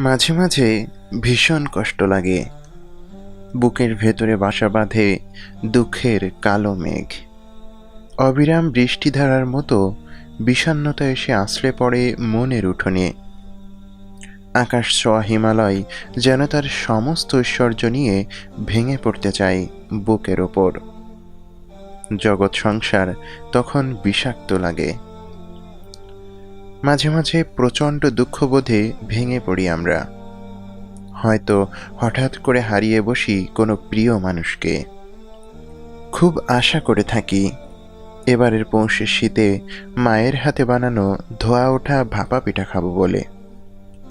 মাঝে মাঝে ভীষণ কষ্ট লাগে। বুকের ভেতরে বাসা বাঁধে দুঃখের কালো মেঘ। অবিরাম বৃষ্টিধারার মতো বিষণ্ণতা এসে আশ্রে পড়ে মনের উঠোনে। আকাশ ছোঁয়া হিমালয় যেন তার সমস্ত ঐশ্বর্য নিয়ে ভেঙে পড়তে চায় বুকের ওপর। জগৎ সংসার তখন বিষাক্ত লাগে। মাঝে মাঝে প্রচণ্ড দুঃখবোধে ভেঙে পড়ি আমরা। হয়তো হঠাৎ করে হারিয়ে বসি কোনো প্রিয় মানুষকে। খুব আশা করে থাকি, এবারের পৌষের শীতে মায়ের হাতে বানানো ধোয়া ওঠা ভাপা পিঠা খাব বলে।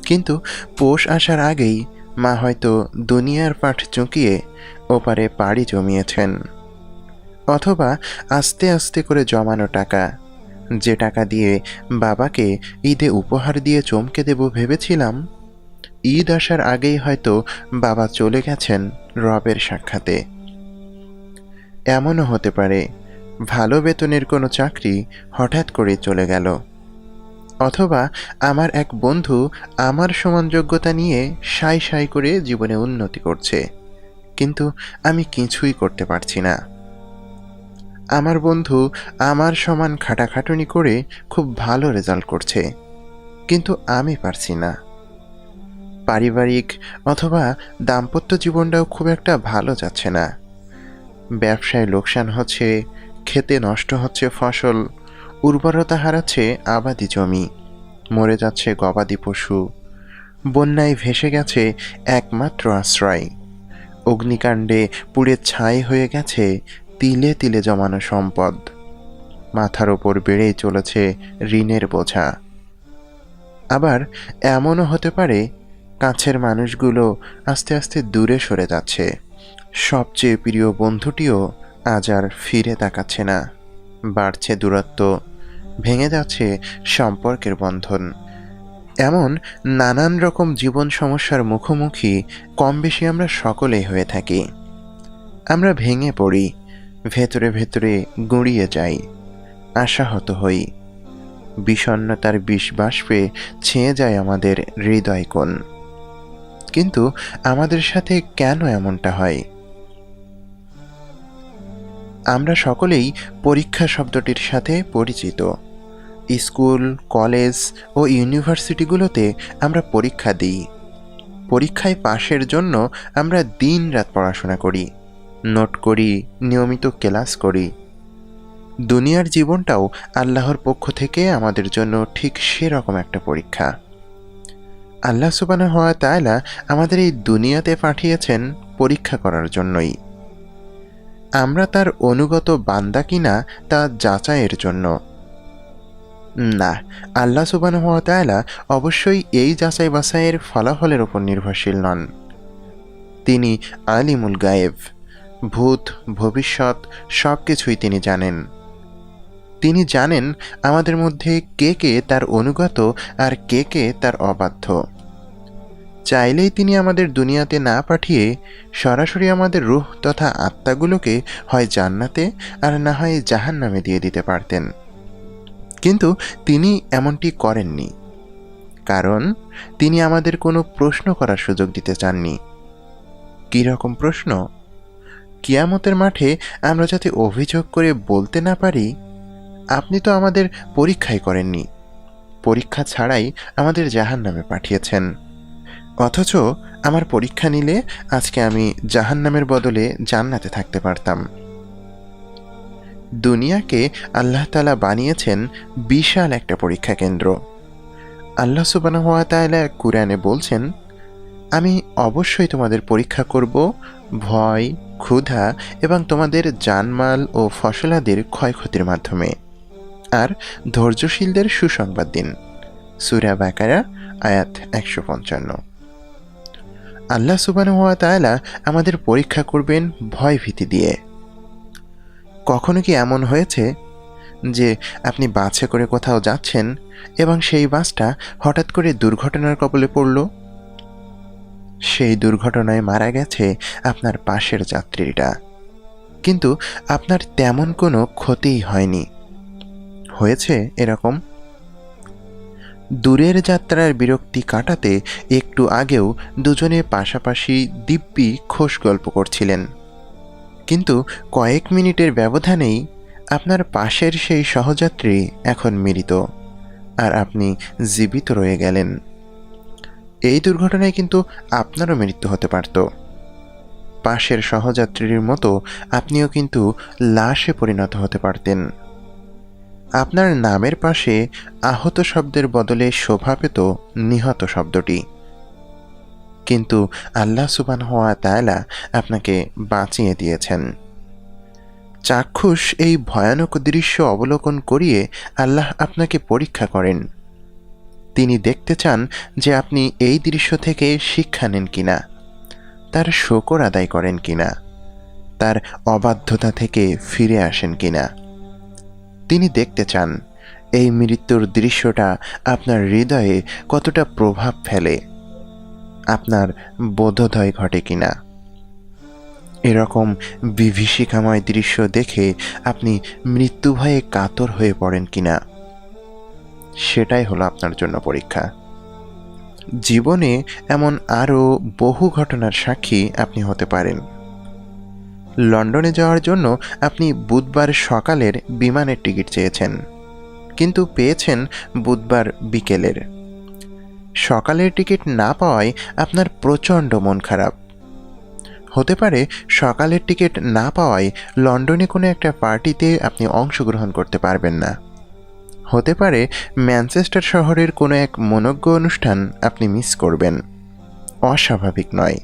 কিন্তু পৌষ আসার আগেই মা হয়তো দুনিয়ার পাঠ চুঁকিয়ে ওপারে পাড়ি জমিয়েছেন। অথবা আস্তে আস্তে করে জমানো টাকা যে টাকা দিয়ে বাবাকে ঈদে উপহার দিয়ে চমকে দেব ভেবেছিলাম। ঈদ আসার আগেই হয়তো বাবা চলে গেছেন রবের সাক্ষাতে। এমনও হতে পারে, ভালো বেতনের কোনো চাকরি হঠাৎ করে চলে গেল। অথবা আমার এক বন্ধু আমার সমান যোগ্যতা নিয়ে সাই সাই করে জীবনে উন্নতি করছে, কিন্তু আমি কিছুই করতে পারছি না। আমার বন্ধু আমার সমান খাটাখাটুনি করে খুব ভালো রেজাল্ট করছে। কিন্তু আমি পারছি না। পারিবারিক অথবা দাম্পত্য জীবনটাও খুব একটা ভালো যাচ্ছে না। ব্যবসায় লোকসান হচ্ছে, খেতে নষ্ট হচ্ছে ফসল, উর্বরতা হারাচ্ছে আবাদি জমি, মরে যাচ্ছে গবাদি পশু, বন্যায় ভেসে গেছে একমাত্র আশ্রয়, অগ্নিকাণ্ডে পুড়ে ছাই হয়ে গেছে তিলে তিলে জমানো সম্পদ। মাথার ওপর বেড়েই চলেছে ঋণের বোঝা। আবার এমনও হতে পারে, কাছের মানুষগুলো আস্তে আস্তে দূরে সরে যাচ্ছে। সবচেয়ে প্রিয় বন্ধুটিও আজ আর ফিরে তাকাচ্ছে না। বাড়ছে দূরত্ব, ভেঙে যাচ্ছে সম্পর্কের বন্ধন। এমন নানান রকম জীবন সমস্যার মুখোমুখি কম বেশি আমরা সকলেই হয়ে থাকি। আমরা ভেঙে পড়ি ভেতরে ভেতরে গুঁড়িয়ে যাই, আশাহত হই। বিষণ্নতার বিষ বাষ্পে ছেয়ে যায় আমাদের হৃদয় কোণ। কিন্তু আমাদের সাথে কেন এমনটা হয়? আমরা সকলেই পরীক্ষা শব্দটির সাথে পরিচিত। স্কুল, কলেজ ও ইউনিভার্সিটিগুলোতে আমরা পরীক্ষা দিই। পরীক্ষায় পাশের জন্য আমরা দিন রাত পড়াশোনা করি। নোট করি, নিয়মিত ক্লাস করি। দুনিয়ার জীবনটাও আল্লাহর পক্ষ থেকে আমাদের জন্য ঠিক সেরকম একটা পরীক্ষা। আল্লাহ সুবানা হওয়া তাইলা আমাদের এই দুনিয়াতে পাঠিয়েছেন পরীক্ষা করার জন্যই। আমরা তার অনুগত বান্দা কিনা তা যাচাইয়ের জন্য। না, আল্লাহ সুবান হওয়া তাইলা অবশ্যই এই যাচাই বাছাইয়ের ফলাফলের ওপর নির্ভরশীল নন। তিনি আলিমুল গায়েব। ভূত, ভবিষ্যৎ সব কিছুই তিনি জানেন। তিনি জানেন আমাদের মধ্যে কে কে তার অনুগত আর কে কে তার অবাধ্য। চাইলেই তিনি আমাদের দুনিয়াতে না পাঠিয়ে সরাসরি আমাদের রুহ তথা আত্মাগুলোকে হয় জান্নাতে আর না হয় জাহান নামে দিয়ে দিতে পারতেন। কিন্তু তিনি এমনটি করেননি। কারণ তিনি আমাদের কোনো প্রশ্ন করার সুযোগ দিতে চাননি। কী রকম প্রশ্ন? কিয়ামতের মাঠে আমরা যাতে অভিযোগ করে বলতে না পারি, আপনি তো আমাদের পরীক্ষাই করেননি। পরীক্ষা ছাড়াই আমাদের জাহান নামে পাঠিয়েছেন। অথচ আমার পরীক্ষা নিলে আজকে আমি জাহান নামের বদলে জান্নাতে থাকতে পারতাম। দুনিয়াকে আল্লাহ তালা বানিয়েছেন বিশাল একটা পরীক্ষা কেন্দ্র। আল্লাহ সুবান হওয়া তালা কুরআনে বলছেন, আমি অবশ্যই তোমাদের পরীক্ষা করব ভয় ক্ষুধা এবং তোমাদের জানমাল ও ফসলাদের ক্ষয়ক্ষতির মাধ্যমে। আর ধৈর্যশীলদের সুসংবাদ দিন। সুরা বাকারা, আয়াত একশো পঞ্চান্ন। আল্লাহ সুবান হওয়া তালা আমাদের পরীক্ষা করবেন ভয় ভীতি দিয়ে। কখনো কি এমন হয়েছে যে আপনি বাসে করে কোথাও যাচ্ছেন এবং সেই বাসটা হঠাৎ করে দুর্ঘটনার কবলে পড়ল? সেই দুর্ঘটনায় মারা গেছে আপনার পাশের যাত্রীরা কিন্তু আপনার তেমন কোনো ক্ষতিই হয়নি। হয়েছে এরকম? দূরের যাত্রার বিরক্তি কাটাতে একটু আগেও দুজনে পাশাপাশি দিব্যি খোশ গল্প করছিলেন। কিন্তু কয়েক মিনিটের ব্যবধানেই আপনার পাশের সেই সহযাত্রী এখন মৃত, আর আপনি জীবিত রয়ে গেলেন। এই দুর্ঘটনায় কিন্তু আপনারও মৃত্যু হতে পারত। পাশের সহযাত্রীর মতো আপনিও কিন্তু লাশে পরিণত হতে পারতেন। আপনার নামের পাশে আহত শব্দের বদলে শোভা পেত নিহত শব্দটি। কিন্তু আল্লাহ সুবান হওয়া তায়লা আপনাকে বাঁচিয়ে দিয়েছেন। চাক্ষুষ এই ভয়ানক দৃশ্য অবলোকন করিয়ে আল্লাহ আপনাকে পরীক্ষা করেন। তিনি দেখতে চান যে আপনি এই দৃশ্য থেকে শিক্ষা নেন কিনা, তার শকর আদায় করেন কিনা, তার অবাধ্যতা থেকে ফিরে আসেন কিনা। তিনি দেখতে চান এই মৃত্যুর দৃশ্যটা আপনার হৃদয়ে কতটা প্রভাব ফেলে, আপনার বোধোদয় ঘটে কিনা। এরকম বিভীষিকাময় দৃশ্য দেখে আপনি মৃত্যু ভয়ে কাতর হয়ে পড়েন কিনা। সেটাই হলো আপনার জন্য পরীক্ষা। জীবনে এমন আরও বহু ঘটনার সাক্ষী আপনি হতে পারেন। লন্ডনে যাওয়ার জন্য আপনি বুধবার সকালের বিমানের টিকিট চেয়েছেন, কিন্তু পেয়েছেন বুধবার বিকেলের। সকালের টিকিট না পাওয়ায় আপনার প্রচণ্ড মন খারাপ। হতে পারে সকালের টিকিট না পাওয়ায় লন্ডনে কোনো একটা পার্টিতে আপনি অংশগ্রহণ করতে পারবেন না। হতে পারে ম্যানচেস্টার শহরের কোনো এক মনজ্ঞ অনুষ্ঠান আপনি মিস করবেন। অস্বাভাবিক নয়।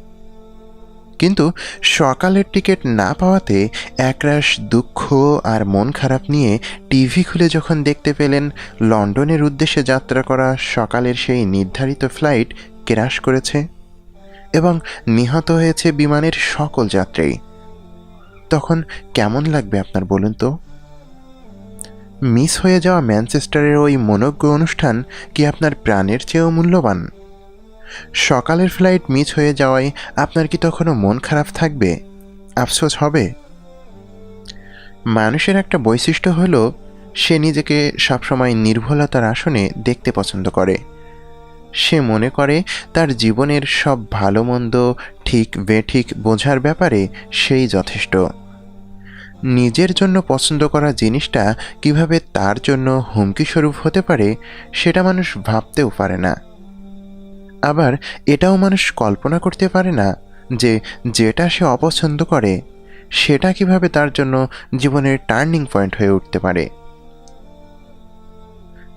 কিন্তু সকালের টিকিট না পাওয়াতে একরাশ দুঃখ আর মন খারাপ নিয়ে টিভি খুলে যখন দেখতে পেলেন, লন্ডনের উদ্দেশ্যে যাত্রা করা সকালের সেই নির্ধারিত ফ্লাইট ক্র্যাশ করেছে এবং নিহত হয়েছে বিমানের সকল যাত্রী। তখন কেমন লাগবে আপনার বলুন তো? মিস হয়ে যাওয়া ম্যানচেস্টারের ওই মনজ্ঞ অনুষ্ঠান কি আপনার প্রাণের চেয়েও মূল্যবান? সকালের ফ্লাইট মিস হয়ে যাওয়ায় আপনার কি তখনও মন খারাপ থাকবে? আফসোস হবে। মানুষের একটা বৈশিষ্ট্য হলো, সে নিজেকে সবসময় নির্ভুলতার আসনে দেখতে পছন্দ করে। সে মনে করে তার জীবনের সব ভালো মন্দ ঠিক বেঠিক বোঝার ব্যাপারে সেই যথেষ্ট। নিজের জন্য পছন্দ করা জিনিসটা কীভাবে তার জন্য হুমকি স্বরূপ হতে পারে, সেটা মানুষ ভাবতেও পারে না। আবার এটাও মানুষ কল্পনা করতে পারে না যে যেটা সে অপছন্দ করে, সেটা কীভাবে তার জন্য জীবনের টার্নিং পয়েন্ট হয়ে উঠতে পারে।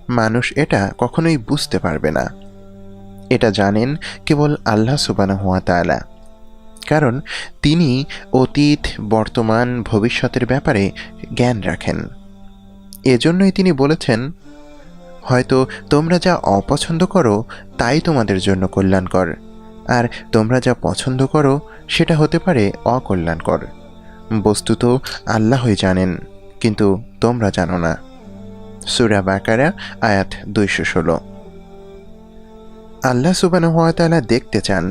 মানুষ এটা কখনোই বুঝতে পারবে না। এটা জানেন কেবল আল্লাহ সুবানা হুয়া তালা কারণ তিনি অতীত, বর্তমান, ভবিষ্যতের ব্যাপারে জ্ঞান রাখেন। এজন্যই তিনি বলেছেন, হয়তো তোমরা যা অপছন্দ করো, তাই তোমাদের জন্য কল্যাণকর। আর তোমরা যা পছন্দ করো, সেটা হতে পারে অকল্যাণকর। বস্তুত আল্লাহই জানেন, কিন্তু তোমরা জানো না। সুরা বাকারা, আয়াত দুইশো ষোলো। আল্লাহ সুবানহাতালা দেখতে চান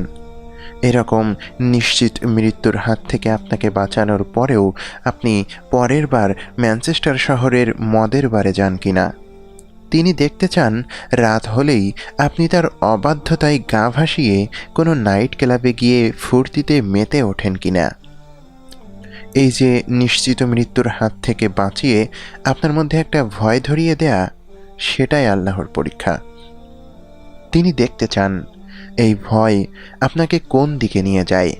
এরকম নিশ্চিত মৃত্যুর হাত থেকে আপনাকে বাঁচানোর পরেও আপনি পরের বার ম্যানচেস্টার শহরের মদের বারে যান কিনা। তিনি দেখতে চান, রাত হলেই আপনি তার অবাধ্যতায় গা ভাসিয়ে কোনো নাইট ক্লাবে গিয়ে ফুর্তিতে মেতে ওঠেন কিনা। এই যে নিশ্চিত মৃত্যুর হাত থেকে বাঁচিয়ে আপনার মধ্যে একটা ভয় ধরিয়ে দেয়া, সেটাই আল্লাহর পরীক্ষা। তিনি দেখতে চান এই ভয় আপনাকে কোন দিকে নিয়ে যায়?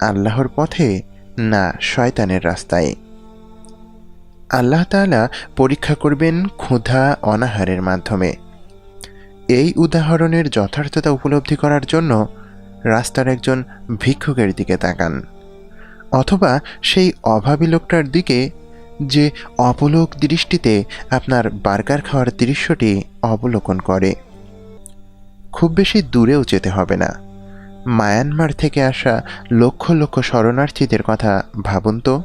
আল্লাহর পথে না শয়তানের রাস্তায়? আল্লাহ তালা পরীক্ষা করবেন ক্ষুধা অনাহারের মাধ্যমে। এই উদাহরণের যথার্থতা উপলব্ধি করার জন্য রাস্তার একজন ভিক্ষুকের দিকে তাকান, অথবা সেই অভাবী লোকটার দিকে যে অপলোক দৃষ্টিতে আপনার বার্গার খাওয়ার দৃশ্যটি অবলোকন করে। খুব বেশি দূরেও যেতে হবে না। মায়ানমার থেকে আসা লক্ষ লক্ষ শরণার্থীদের কথা ভাবুন তো।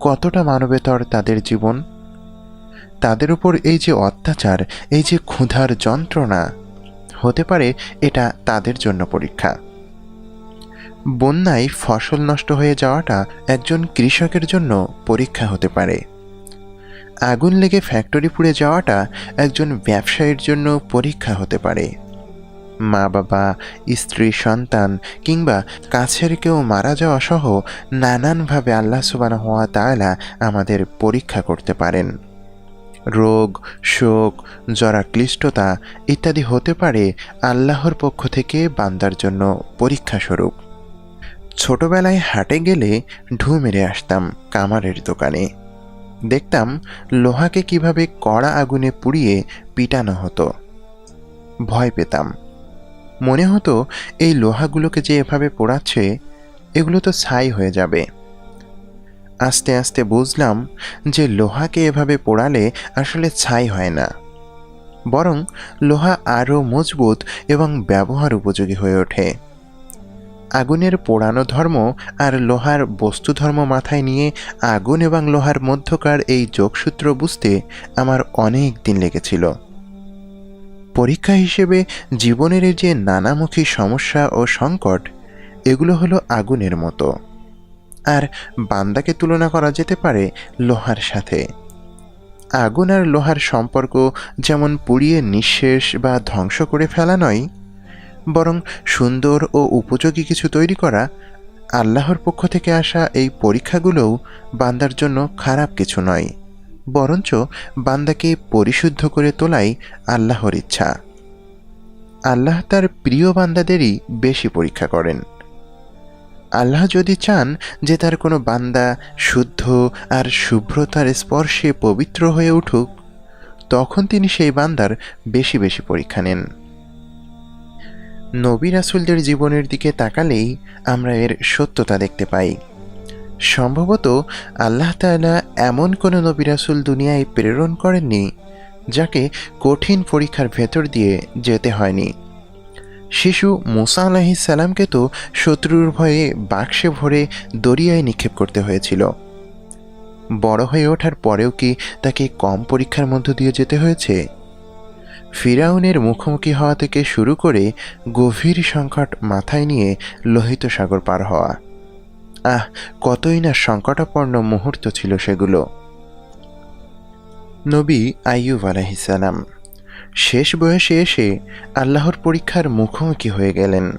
কতটা মানবেতর তাদের জীবন? তাদের উপর এই যে অত্যাচার, এই যে ক্ষুধার যন্ত্রণা, হতে পারে এটা তাদের জন্য পরীক্ষা। বন্যায় ফসল নষ্ট হয়ে যাওয়াটা একজন কৃষকের জন্য পরীক্ষা হতে পারে। আগুন লেগে ফ্যাক্টরি পুড়ে যাওয়াটা একজন ব্যবসায়ীর জন্য পরীক্ষা হতে পারে। মা বাবা, স্ত্রী, সন্তান কিংবা কাছের কেউ মারা যাওয়া সহ নানানভাবে আল্লাহ হওয়া তাআলা আমাদের পরীক্ষা করতে পারেন। রোগ, শোক, জরাক্লিষ্টতা ইত্যাদি হতে পারে আল্লাহর পক্ষ থেকে বান্দার জন্য পরীক্ষা স্বরূপ। ছোটবেলায় হাটে গেলে ঢু মেরে আসতাম কামারের দোকানে। দেখতাম লোহাকে কীভাবে কড়া আগুনে পুড়িয়ে পিটানো হতো। ভয় পেতাম। মনে হতো এই লোহাগুলোকে যে এভাবে পোড়াচ্ছে, এগুলো তো ছাই হয়ে যাবে। আস্তে আস্তে বুঝলাম যে লোহাকে এভাবে পোড়ালে আসলে ছাই হয় না। বরং লোহা আরও মজবুত এবং ব্যবহার উপযোগী হয়ে ওঠে। আগুনের পোড়ানো ধর্ম আর লোহার বস্তু ধর্ম মাথায় নিয়ে আগুন এবং লোহার মধ্যকার এই যোগসূত্র বুঝতে আমার অনেক দিন লেগেছিল। পরীক্ষা হিসেবে জীবনের যে নানামুখী সমস্যা ও সংকট, এগুলো হলো আগুনের মতো। আর বান্দাকে তুলনা করা যেতে পারে লোহার সাথে। আগুন আর লোহার সম্পর্ক যেমন পুড়িয়ে নিঃশেষ বা ধ্বংস করে ফেলা নয়, বরং সুন্দর ও উপযোগী কিছু তৈরি করা, আল্লাহর পক্ষ থেকে আসা এই পরীক্ষাগুলোও বান্দার জন্য খারাপ কিছু নয়। বরঞ্চ বান্দাকে পরিশুদ্ধ করে তোলাই আল্লাহর ইচ্ছা। আল্লাহ তার প্রিয় বান্দাদেরই বেশি পরীক্ষা করেন। আল্লাহ যদি চান যে তার কোনো বান্দা শুদ্ধ আর শুভ্রতার স্পর্শে পবিত্র হয়ে উঠুক, তখন তিনি সেই বান্দার বেশি বেশি পরীক্ষা নেন। নবী রাসুলদের জীবনের দিকে তাকালেই আমরা এর সত্যতা দেখতে পাই। সম্ভবত আল্লাহ তাআলা এমন কোনো নবী রাসুল দুনিয়ায় প্রেরণ করেননি, যাকে কঠিন পরীক্ষার ভেতর দিয়ে যেতে হয়নি। শিশু মুসা আলাহি সালামকে তো শত্রুর ভয়ে বাক্সে ভরে দরিয়ায় নিক্ষেপ করতে হয়েছিল। বড় হয়ে ওঠার পরেও কি তাকে কম পরীক্ষার মধ্য দিয়ে যেতে হয়েছে? ফিরাউনের মুখোমুখি হওয়া থেকে শুরু করে গভীর সংকট মাথায় নিয়ে লোহিত সাগর পার হওয়া। আহ, কতই না সংকটাপন্ন মুহূর্ত ছিল সেগুলো। নবী আইয়ুব আলাহিসাল্লাম শেষ বয়সে এসে আল্লাহর পরীক্ষার মুখোমুখি হয়ে গেলেন।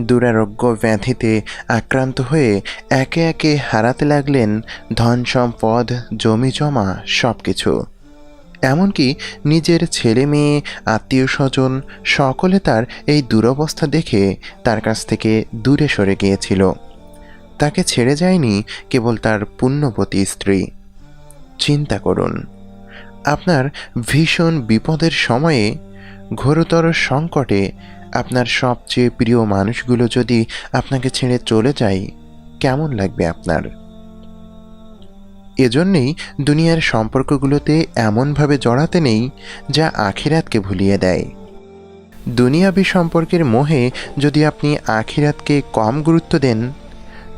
দুরারোগ্য ব্যাধিতে আক্রান্ত হয়ে একে একে হারাতে লাগলেন ধন সম্পদ, জমি জমা সব কিছু এমনকি নিজের ছেলে মেয়ে, আত্মীয় স্বজন, সকলে তার এই দুরবস্থা দেখে তার কাছ থেকে দূরে সরে গিয়েছিল। তাকে ছেড়ে যায়নি কেবল তার পুণ্যবতী স্ত্রী। চিন্তা করুন, আপনার ভীষণ বিপদের সময়ে ঘোরতর সংকটে আপনার সবচেয়ে প্রিয় মানুষগুলো যদি আপনাকে ছেড়ে চলে যায়, কেমন লাগবে আপনার? এজন্যেই দুনিয়ার সম্পর্কগুলোতে এমনভাবে জড়াতে নেই যা আখিরাতকে ভুলিয়ে দেয়। দুনিয়াবি সম্পর্কের মোহে যদি আপনি আখিরাতকে কম গুরুত্ব দেন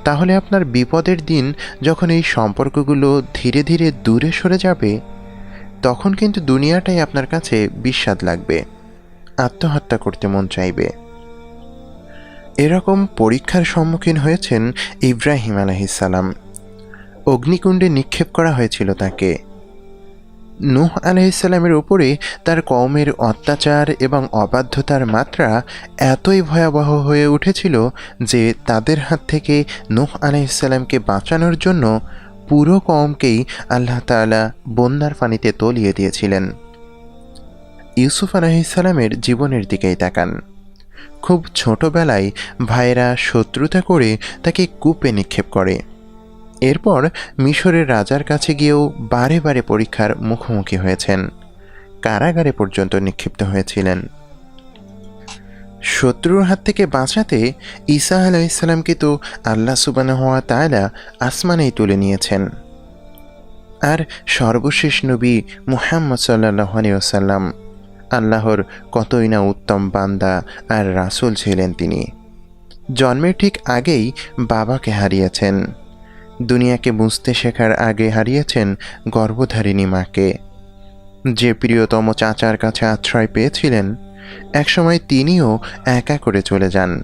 তাহলে আপনার বিপদের দিন যখন এই সম্পর্কগুলো ধীরে ধীরে দূরে সরে যাবে, তখন কিন্তু দুনিয়াটাই আপনার কাছে বিস্বাদ লাগবে, আত্মহত্যা করতে মন চাইবে। এরকম পরীক্ষার সম্মুখীন হয়েছেন ইব্রাহিম আলহিসাল্লাম অগ্নিকুণ্ডে নিক্ষেপ করা হয়েছিল তাকে। নূহ আলহিসাল্লামের ওপরে তার কওমের অত্যাচার এবং অবাধ্যতার মাত্রা এতই ভয়াবহ হয়ে উঠেছিল যে তাদের হাত থেকে নূহ আলহিসাল্লামকে বাঁচানোর জন্য পুরো কমকেই আল্লাহ তাআলা বন্যার পানিতে তলিয়ে দিয়েছিলেন। ইউসুফ আলাহিসাল্লামের জীবনের দিকেই তাকান। খুব ছোটবেলায় ভাইরা শত্রুতা করে তাকে কূপে নিক্ষেপ করে। এরপর মিশরের রাজার কাছে গিয়েও বারে বারে পরীক্ষার মুখোমুখি হয়েছেন। কারাগারে পর্যন্ত নিক্ষিপ্ত হয়েছিলেন। শত্রুর হাত থেকে বাঁচাতে ঈসা আলাইসাল্লামকে তো আল্লাহ সুবানা হওয়া তায়লা আসমানেই তুলে নিয়েছেন। আর সর্বশেষ নবী মুহাম্মদ সাল্লাহ আলিয়াল্লাম আল্লাহর কতই না উত্তম বান্দা আর রাসুল ছিলেন তিনি। জন্মের ঠিক আগেই বাবাকে হারিয়েছেন। দুনিয়াকে বুঝতে শেখার আগে হারিয়েছেন গর্ভধারিণী মাকে। যে প্রিয়তম চাচার কাছে আশ্রয় পেয়েছিলেন, একসময় তিনিও একা করে চলে যান।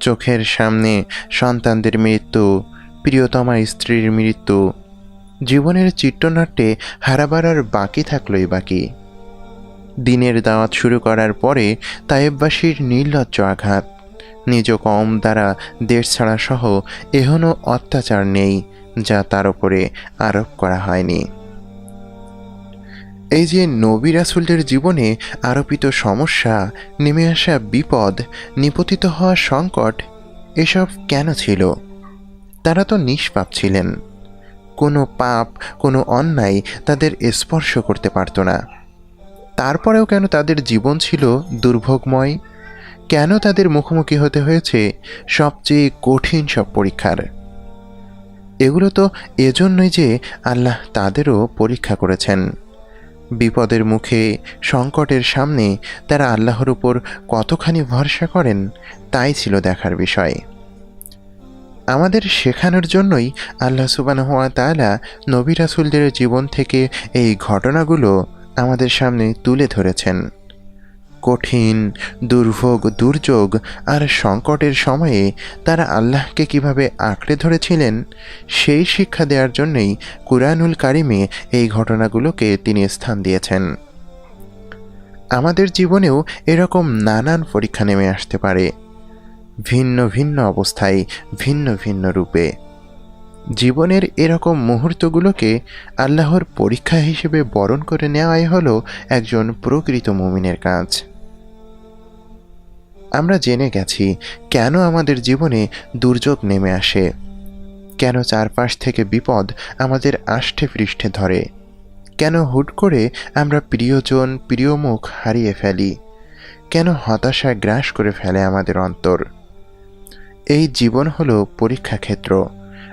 চোখের সামনে সন্তানদের মৃত্যু, প্রিয়তমা স্ত্রীর মৃত্যু, জীবনের চিত্রনাট্যে হারাবার আর বাকি থাকলোই বাকি। দিনের দাওয়াত শুরু করার পরে তায়েববাসীর নির্লজ্জ আঘাত। নিজ কম দ্বারা দেশ ছাড়া সহ এহনও অত্যাচার নেই, যা তার উপরে আরোপ করা হয়নি। এই যে নবী রাসুলদের জীবনে আরোপিত সমস্যা, নেমে আসা বিপদ, নিপতিত হওয়া সংকট, এসব কেন ছিল? তারা তো নিষ্পাপ ছিলেন। কোনো পাপ, কোনো অন্যায় তাদের স্পর্শ করতে পারত না। তারপরেও কেন তাদের জীবন ছিল দুর্ভোগময়? কেন তাদের মুখোমুখি হতে হয়েছে সবচেয়ে কঠিন সব পরীক্ষার? এগুলো তো এজন্যই যে আল্লাহ তাদেরও পরীক্ষা করেছেন। বিপদের মুখে, সংকটের সামনে তারা আল্লাহর উপর কতখানি ভরসা করেন, তাই ছিল দেখার বিষয়। আমাদের শেখানোর জন্যই আল্লাহ সুবানহুয়া তালা নবী রাসুলদের জীবন থেকে এই ঘটনাগুলো আমাদের সামনে তুলে ধরেছেন। কঠিন, দুর্ভোগ, দুর্যোগ আর সংকটের সময়ে তারা আল্লাহকে কীভাবে আঁকড়ে ধরেছিলেন, সেই শিক্ষা দেওয়ার জন্যই কুরআনুল কারিমে এই ঘটনাগুলোকে তিনি স্থান দিয়েছেন। আমাদের জীবনেও এরকম নানান পরীক্ষা নেমে আসতে পারে। ভিন্ন ভিন্ন অবস্থায়, ভিন্ন ভিন্ন রূপে। জীবনের এরকম মুহূর্তগুলোকে আল্লাহর পরীক্ষা হিসেবে বরণ করে নেওয়াই হলো একজন প্রকৃত মুমিনের কাজ। আমরা জেনে গেছি কেন আমাদের জীবনে দুর্যোগ নেমে আসে। কেন চারপাশ থেকে বিপদ আমাদের আষ্টে পৃষ্ঠে ধরে। কেন হুট করে আমরা প্রিয়জন প্রিয় মুখ হারিয়ে ফেলি। কেন হতাশা গ্রাস করে ফেলে আমাদের অন্তর। এই জীবন হলো পরীক্ষা ক্ষেত্র,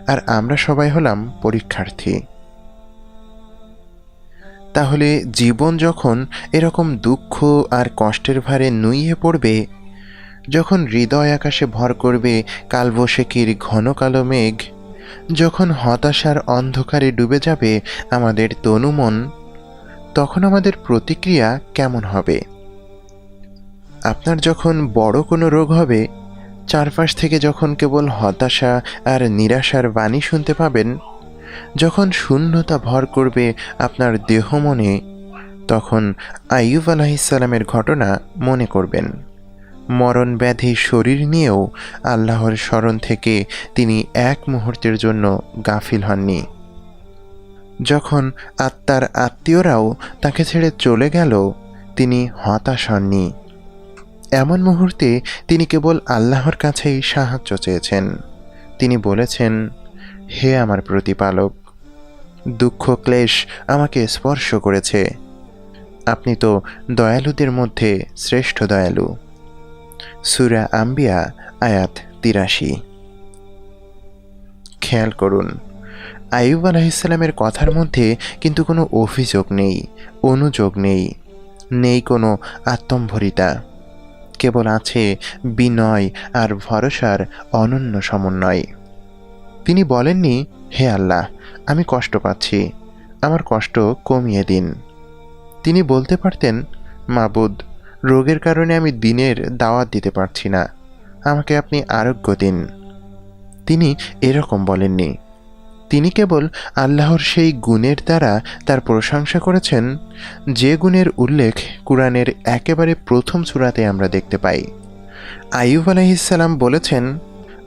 আর আমরা সবাই হলাম পরীক্ষার্থী। তাহলে জীবন যখন এরকম দুঃখ আর কষ্টের ভারে নুইয়ে পড়বে যখন হৃদয় আকাশে ভর করবে কালবৈশাখীর ঘন কালো মেঘ। যখন হতাশার অন্ধকারে ডুবে যাবে আমাদের তনুমন তখন আমাদের প্রতিক্রিয়া কেমন হবে? আপনার যখন বড় কোনো রোগ হবে, চারপাশ থেকে যখন কেবল হতাশা আর নিরাশার বাণী শুনতে পাবেন, যখন শূন্যতা ভর করবে আপনার দেহ মনে, তখন আইয়ুব আলাহিসাল্লামের ঘটনা মনে করবেন। মরণ ব্যাধি শরীর নিয়েও আল্লাহর স্মরণ থেকে তিনি এক মুহূর্তের জন্য গাফিল হননি। যখন আত্মার আত্মীয়রাও তাকে ছেড়ে চলে গেল, তিনি হতাশ হননি। এমন মুহূর্তে তিনি কেবল আল্লাহর কাছেই সাহায্য চেয়েছেন। তিনি বলেছেন, হে আমার প্রতিপালক, দুঃখ, ক্লেশ আমাকে স্পর্শ করেছে। আপনি তো দয়ালুদের মধ্যে শ্রেষ্ঠ দয়ালু। সুরা আম্বিয়া, আয়াত তিরাশি। খেয়াল করুন আইব আলাহিসাল্লামের কথার মধ্যে কিন্তু কোনো অভিযোগ নেই, অনুযোগ নেই নেই কোনো আত্মম্ভরিতা। কেবল আছে বিনয় আর ভরসার অনন্য সমন্বয়। তিনি বলেননি, হে আল্লাহ, আমি কষ্ট পাচ্ছি, আমার কষ্ট কমিয়ে দিন। তিনি বলতে পারতেন, মাবুদ রোগের কারণে আমি দিনের দাওয়াত দিতে পারছি না। আমাকে আপনি আরোগ্য দিন। তিনি এরকম বলেননি। তিনি কেবল আল্লাহর সেই গুণের দ্বারা তার প্রশংসা করেছেন, যে গুণের উল্লেখ কোরআনের একেবারে প্রথম সুরাতে আমরা দেখতে পাই। আইয়ুব আলাইসাল্লাম বলেছেন,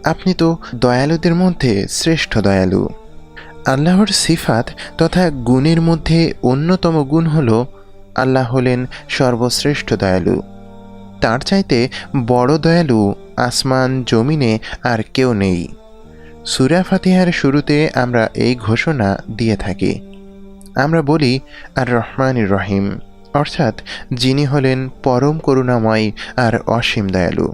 আপনি তো দয়ালুদের মধ্যে শ্রেষ্ঠ দয়ালু। আল্লাহর সিফাত তথা গুণের মধ্যে অন্যতম গুণ হল আল্লাহ হলেন সর্বশ্রেষ্ঠ দয়ালু। তার চাইতে বড় দয়ালু আসমান, জমিনে আর কেউ নেই। সুরা ফাতিহার শুরুতে আমরা এই ঘোষণা দিয়ে থাকি। আমরা বলি আর রহমান রহিম। অর্থাৎ, যিনি হলেন পরম করুণাময় আর অসীম দয়ালু।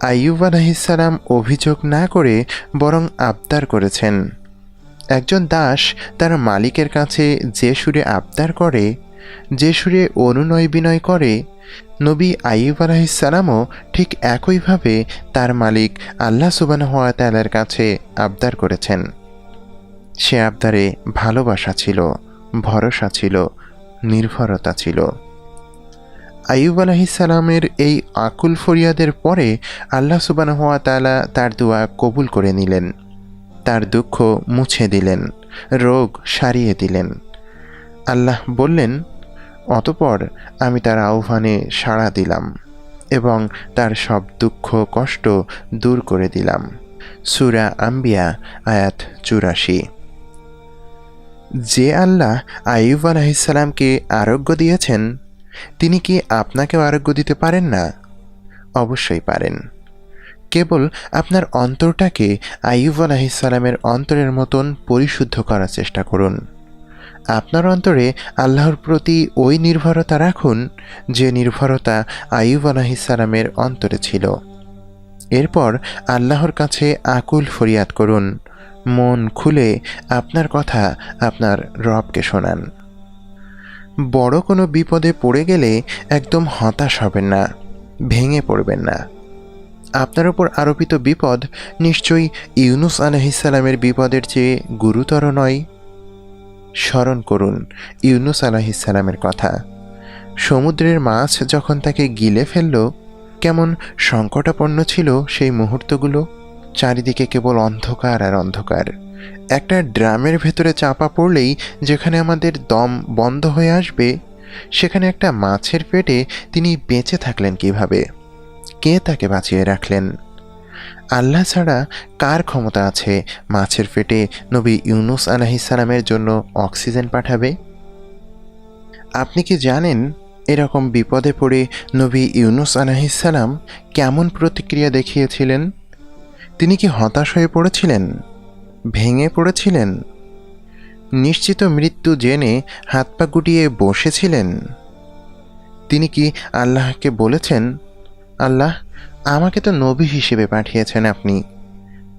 আইয়ুব আলাহিসাল্লাম অভিযোগ না করে বরং আবদার করেছেন। একজন দাস তার মালিকের কাছে যে সুরে আবদার করে যে সুরে অনুনয় বিনয় করে, নবী আইব আলাহিসাল্লামও ঠিক একইভাবে তার মালিক আল্লাহ সুবান তালার কাছে আবদার করেছেন। সে আবদারে ভালোবাসা ছিল, ভরসা ছিল, নির্ভরতা ছিল। আইব আলাহিসাল্লামের এই আকুল ফরিয়াদের পরে আল্লাহ তালা তার দোয়া কবুল করে নিলেন। তার দুঃখ মুছে দিলেন, রোগ সারিয়ে দিলেন। আল্লাহ বললেন, অতপর আমি তার আহ্বানে সাড়া দিলাম এবং তার সব দুঃখ, কষ্ট দূর করে দিলাম। সুরা আম্বিয়া, আয়াত চুরাশি। যে আল্লাহ আইয়ুব আলাহিসাল্লামকে আরোগ্য দিয়েছেন, তিনি কি আপনাকেও আরোগ্য দিতে পারেন না? অবশ্যই পারেন। কেবল আপনার অন্তরটাকে আইয়ুব আলাহিসাল্লামের অন্তরের মতন পরিশুদ্ধ করার চেষ্টা করুন। আপনার অন্তরে আল্লাহর প্রতি ওই নির্ভরতা রাখুন যে নির্ভরতা আইয়ুব আলাহিসাল্লামের অন্তরে ছিল। এরপর আল্লাহর কাছে আকুল ফরিয়াদ করুন। মন খুলে আপনার কথা আপনার রবকে শোনান। বড় কোনো বিপদে পড়ে গেলে একদম হতাশ হবেন না, ভেঙে পড়বেন না। আপনার উপর আরোপিত বিপদ নিশ্চয়ই ইউনুস আলহিসাল্লামের বিপদের চেয়ে গুরুতর নয়। স্মরণ করুন ইউনুস আলাহিসাল্লামের কথা। সমুদ্রের মাছ যখন তাকে গিলে ফেলল, কেমন সংকটাপন্ন ছিল সেই মুহূর্তগুলো। চারিদিকে কেবল অন্ধকার আর অন্ধকার। একটা ড্রামের ভেতরে চাপা পড়লেই যেখানে আমাদের দম বন্ধ হয়ে আসবে, সেখানে একটা মাছের পেটে তিনি বেঁচে থাকলেন কীভাবে? কে তাকে বাঁচিয়ে রাখলেন? আল্লাহ ছাড়া কার ক্ষমতা আছে মাছের পেটে নবী ইউনুস আলাহিসাল্লামের জন্য অক্সিজেন পাঠাবে? আপনি কি জানেন এরকম বিপদে পড়ে নবী ইউনুস আলাহিসাল্লাম কেমন প্রতিক্রিয়া দেখিয়েছিলেন? তিনি কি হতাশ হয়ে পড়েছিলেন? ভেঙে পড়েছিলেন? নিশ্চিত মৃত্যু জেনে হাত পা গুটিয়ে বসেছিলেন? তিনি কি আল্লাহকে বলেছেন আল্লাহ, আমাকে তো নবী হিসেবে পাঠিয়েছেন আপনি।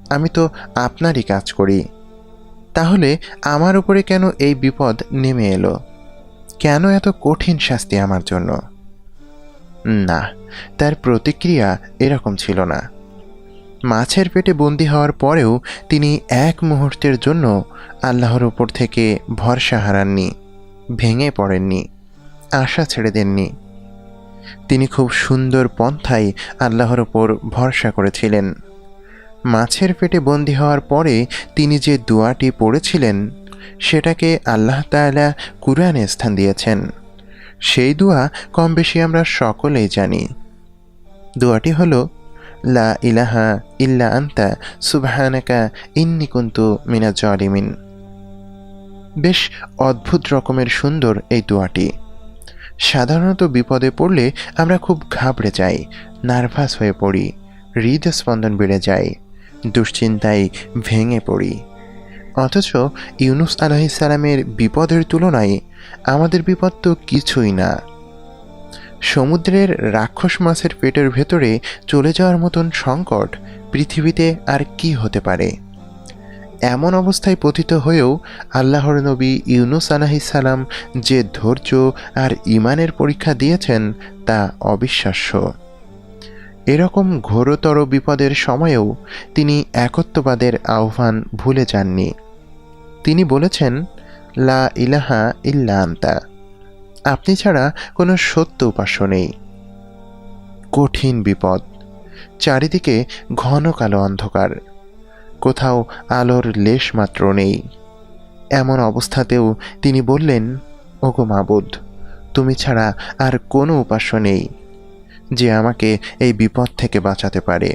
আমি তো আপনারই কাজ করি। তাহলে আমার উপরে কেন এই বিপদ নেমে এলো? কেন এত কঠিন শাস্তি আমার জন্য? না, তার প্রতিক্রিয়া এরকম ছিল না। মাছের পেটে বন্দি হওয়ার পরেও তিনি এক মুহূর্তের জন্য আল্লাহর উপর থেকে ভরসা হারাননি, ভেঙে পড়েননি, আশা ছেড়ে দেননি। তিনি খুব সুন্দর পন্থায় আল্লাহর ওপর ভরসা করেছিলেন। মাছের পেটে বন্দি হওয়ার পরে তিনি যে দোয়াটি পড়েছিলেন, সেটাকে আল্লাহ তাআলা কুরআনে স্থান দিয়েছেন। সেই দোয়া কম বেশি আমরা সকলেই জানি। দোয়াটি হলো, লা ইলাহা ইল্লা আন্তা, সুবহানাকা ইন্নি কুন্তু মিনা জলিমিন বেশ অদ্ভুত রকমের সুন্দর এই দোয়াটি। সাধারণত বিপদে পড়লে আমরা খুব ঘাবড়ে যাই, নার্ভাস হয়ে পড়ি, হৃদস্পন্দন বেড়ে যায়, দুশ্চিন্তায় ভেঙে পড়ি। অথচ ইউনুস আলাহিসাল্লামের বিপদের তুলনায় আমাদের বিপদ তো কিছুই না। সমুদ্রের রাক্ষস মাছের পেটের ভেতরে চলে যাওয়ার মতন সংকট পৃথিবীতে আর কি হতে পারে? এমন অবস্থায় পতিত হয়েও আল্লাহর নবী ইউনুস আলাহিসাল্লাম যে ধৈর্য আর ইমানের পরীক্ষা দিয়েছেন তা অবিশ্বাস্য। এরকম ঘোরতর বিপদের সময়েও তিনি একত্ববাদের আহ্বান ভুলে যাননি। তিনি বলেছেন, লা ইলাহা ইল্লা আন্তা, আপনি ছাড়া কোনো সত্য উপাস্য নেই। কঠিন বিপদ, চারিদিকে ঘন কালো অন্ধকার কোথাও আলোর লেশ মাত্র নেই। এমন অবস্থাতেও তিনি বললেন, ওগো মাবুদ, তুমি ছাড়া আর কোনো উপাস্য নেই যে আমাকে এই বিপদ থেকে বাঁচাতে পারে।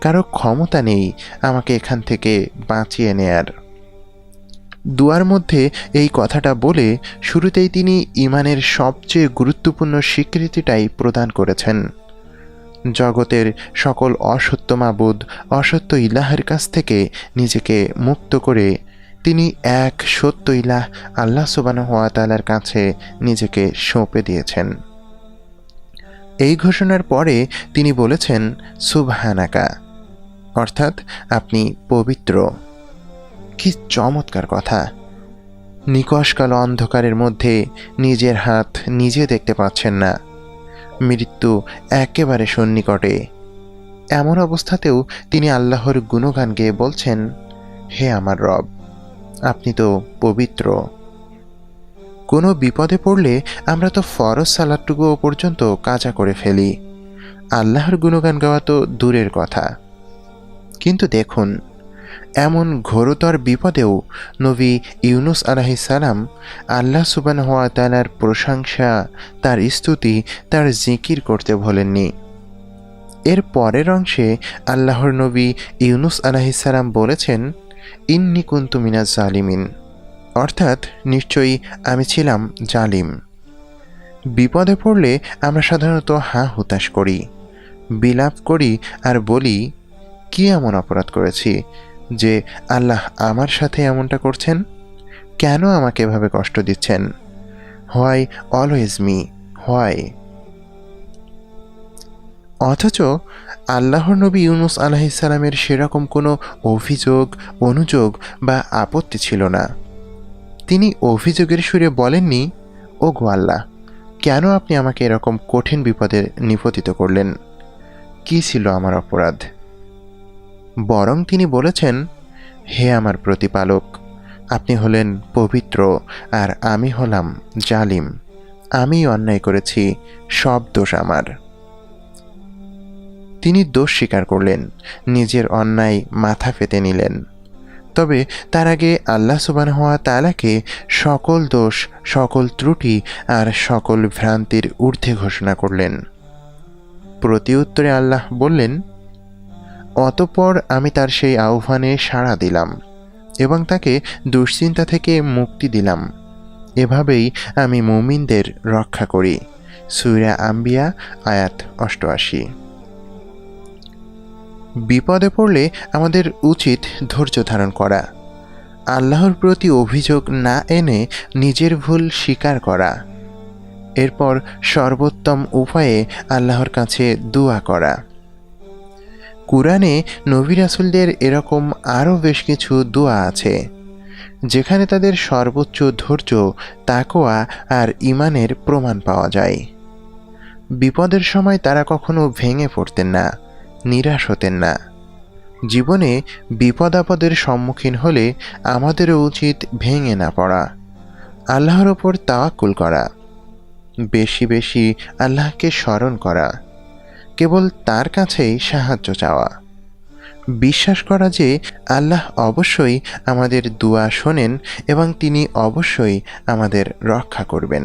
কারও ক্ষমতা নেই আমাকে এখান থেকে বাঁচিয়ে নেয়ার। দুয়ার মধ্যে এই কথাটা বলে শুরুতেই তিনি ইমানের সবচেয়ে গুরুত্বপূর্ণ স্বীকৃতিটাই প্রদান করেছেন। জগতের সকল অসত্য মাবুদ, অসত্য ইলাহের কাছ থেকে নিজেকে মুক্ত করে তিনি এক সত্য ইলাহ আল্লাহ সুবানহাতালার কাছে নিজেকে সঁপে দিয়েছেন। এই ঘোষণার পরে তিনি বলেছেন, সুবহানাকা অর্থাৎ আপনি পবিত্র। কি চমৎকার কথা! নিকশকাল অন্ধকারের মধ্যে নিজের হাত নিজে দেখতে পাচ্ছেন না। মৃত্যু একেবারে সন্নিকটে। এমন অবস্থাতেও তিনি আল্লাহর গুণগান গেয়ে বলছেন, হে আমার রব, আপনি তো পবিত্র। কোনো বিপদে পড়লে আমরা তো ফরজ সালাদটুকু পর্যন্ত কাজা করে ফেলি। আল্লাহর গুণগান গাওয়া তো দূরের কথা। কিন্তু দেখুন এমন ঘোরতর বিপদেও নবী ইউনুস আলাহিসাল্লাম আল্লাহ সুবান হওয়া তালার প্রশংসা, তার স্তুতি, তার জিকির করতে ভোলেননি এর পরের অংশে আল্লাহর নবী ইউনুস আলাহিসাল্লাম বলেছেন, ইন্নি কুন্তু মিনাজ জালিমিন। অর্থাৎ, নিশ্চয়ই আমি ছিলাম জালিম। বিপদে পড়লে আমরা সাধারণত হা হুতাশ করি, বিলাপ করি আর বলি, কি এমন অপরাধ করেছি? যে আল্লাহ আমার সাথে এমনটা করছেন? কেন আমাকে এভাবে কষ্ট দিচ্ছেন? Why always me, why? অথচ আল্লাহর নবী ইউনুস আলাহিসাল্লামের সেরকম কোনো অভিযোগ, অনুযোগ বা আপত্তি ছিল না। তিনি অভিযোগের সুরে বলেননি ও গো আল্লাহ, কেন আপনি আমাকে এরকম কঠিন বিপদে নিপতিত করলেন? কি ছিল আমার অপরাধ? বরং তিনি বলেছেন, হে আমার প্রতিপালক, আপনি হলেন পবিত্র আর আমি হলাম জালিম। আমি অন্যায় করেছি, সব দোষ আমার। তিনি দোষ স্বীকার করলেন, নিজের অন্যায় মাথা পেতে নিলেন। তবে তার আগে আল্লাহ সুবান হওয়া তালাকে সকল দোষ, সকল ত্রুটি আর সকল ভ্রান্তির ঊর্ধ্বে ঘোষণা করলেন। প্রতি উত্তরে আল্লাহ বললেন অতপর আমি তার সেই আহ্বানে সাড়া দিলাম এবং তাকে দুশ্চিন্তা থেকে মুক্তি দিলাম। এভাবেই আমি মুমিনদের রক্ষা করি। সুইরা আম্বিয়া, আয়াত অষ্টআশি। বিপদে পড়লে আমাদের উচিত ধৈর্য ধারণ করা। আল্লাহর প্রতি অভিযোগ না এনে নিজের ভুল স্বীকার করা। এরপর সর্বোত্তম উপায়ে আল্লাহর কাছে দোয়া করা। কুরআনে নবী রাসুলদের এরকম আরও বেশ কিছু দোয়া আছে, যেখানে তাদের সর্বোচ্চ ধৈর্য তাকোয়া আর ইমানের প্রমাণ পাওয়া যায়। বিপদের সময় তারা কখনো ভেঙে পড়তেন না, নিরাশ হতেন না। জীবনে বিপদ আপদের সম্মুখীন হলে আমাদেরও উচিত ভেঙে না পড়া, আল্লাহর ওপর তাওয়াক্কুল করা, বেশি বেশি আল্লাহকে স্মরণ করা। কেবল তার কাছেই সাহায্য চাওয়া। বিশ্বাস করা যে আল্লাহ অবশ্যই আমাদের দোয়া শোনেন এবং তিনি অবশ্যই আমাদের রক্ষা করবেন।